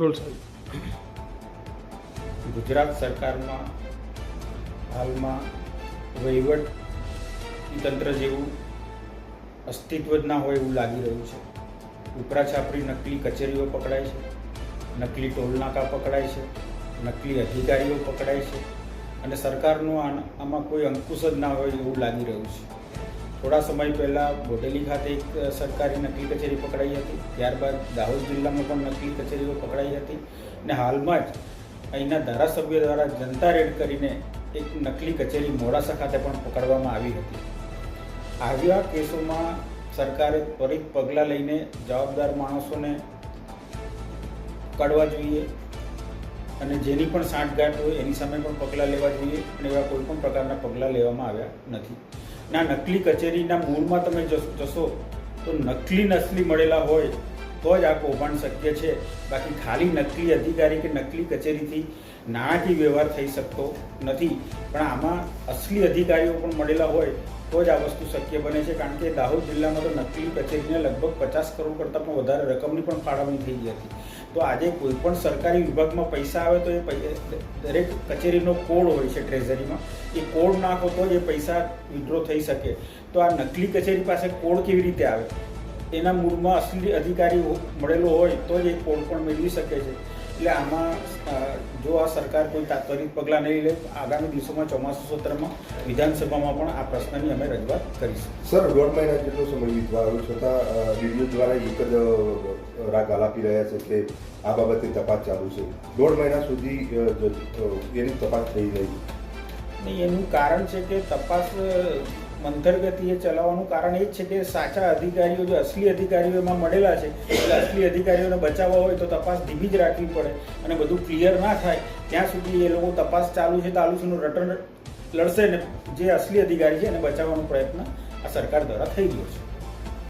Role સાહેબ ગુજરાત સરકારમાં હાલમાં વહીવટ તંત્ર જેવું અસ્તિત્વ જ ના હોય એવું લાગી રહ્યું છે. ઉપરા છાપરી નકલી કચેરીઓ પકડાય છે, નકલી ટોલનાકા પકડાય છે, નકલી અધિકારીઓ પકડાય છે અને સરકારનું આમાં કોઈ અંકુશ જ ના હોય એવું લાગી રહ્યું છે. થોડા સમય પહેલાં બોડેલી ખાતે એક સરકારી નકલી કચેરી પકડાઈ હતી. ત્યારબાદ દાહોદ જિલ્લામાં પણ નકલી કચેરીઓ પકડાઈ હતી. અને હાલમાં જ અહીંના ધારાસભ્ય દ્વારા જનતા રેડ કરીને એક નકલી કચેરી મોડાસા ખાતે પણ પકડવામાં આવી હતી. આવ્યા કેસોમાં સરકારે ત્વરિત પગલાં લઈને જવાબદાર માણસોને પકડવા જોઈએ અને જેની પણ સાંઠગાંઠ હોય એની સામે પણ પગલાં લેવા જોઈએ અને એવા કોઈ પણ પ્રકારના પગલાં લેવામાં આવ્યા નથી. ના નકલી કચેરીના મૂળમાં તમે જશો તો નકલી નસલી મળેલા હોય તો જ આ કૌભાંડ શક્ય છે. બાકી ખાલી નકલી અધિકારી કે નકલી કચેરીથી નાણાકીય વ્યવહાર થઈ શકતો નથી. પણ આમાં અસલી અધિકારીઓ પણ મળેલા હોય તો જ આ વસ્તુ શક્ય બને છે. કારણ કે દાહોદ જિલ્લામાં તો નકલી કચેરીને લગભગ પચાસ કરોડ કરતાં પણ વધારે રકમની પણ ફાળવણી થઈ ગઈ હતી. તો આજે કોઈ પણ સરકારી વિભાગમાં પૈસા આવે તો એ દરેક કચેરીનો કોડ હોય છે ટ્રેઝરીમાં. એ કોડ નાખો તો એ પૈસા વિડ્રો થઈ શકે. તો આ નકલી કચેરી પાસે કોડ કેવી રીતે આવે? એના મૂળમાં અસલી અધિકારી મળેલો હોય તો જ એ કોડ પણ મેળવી શકે છે. એટલે આમાં જો આ સરકાર કોઈ તાત્કાલિક પગલાં નહીં લે આગામી દિવસોમાં ચોમાસુ સત્રમાં વિધાનસભામાં પણ આ પ્રશ્નની અમે રજૂઆત કરીશું. સર દોઢ મહિના જેટલો સમય વીતવા છતાં ડીડીઓ દ્વારા એક જ રાગ આપી રહ્યા છે કે આ બાબતે તપાસ ચાલુ છે. દોઢ મહિના સુધી એની તપાસ થઈ રહી છે. નહીં એનું કારણ છે કે તપાસ મંથર ચલાવવાનું કારણ એ જ છે કે સાચા અધિકારીઓ જે અસલી અધિકારીઓ એમાં મળેલા છે, એટલે અસલી અધિકારીઓને બચાવવા હોય તો તપાસ ધીમી જ રાખવી પડે અને બધું ક્લિયર ના થાય, ત્યાં સુધી એ લોકો તપાસ ચાલુ છે ચાલુ છે રટન લડશે ને જે અસલી અધિકારી છે એને બચાવવાનો પ્રયત્ન આ સરકાર દ્વારા થઈ રહ્યો છે.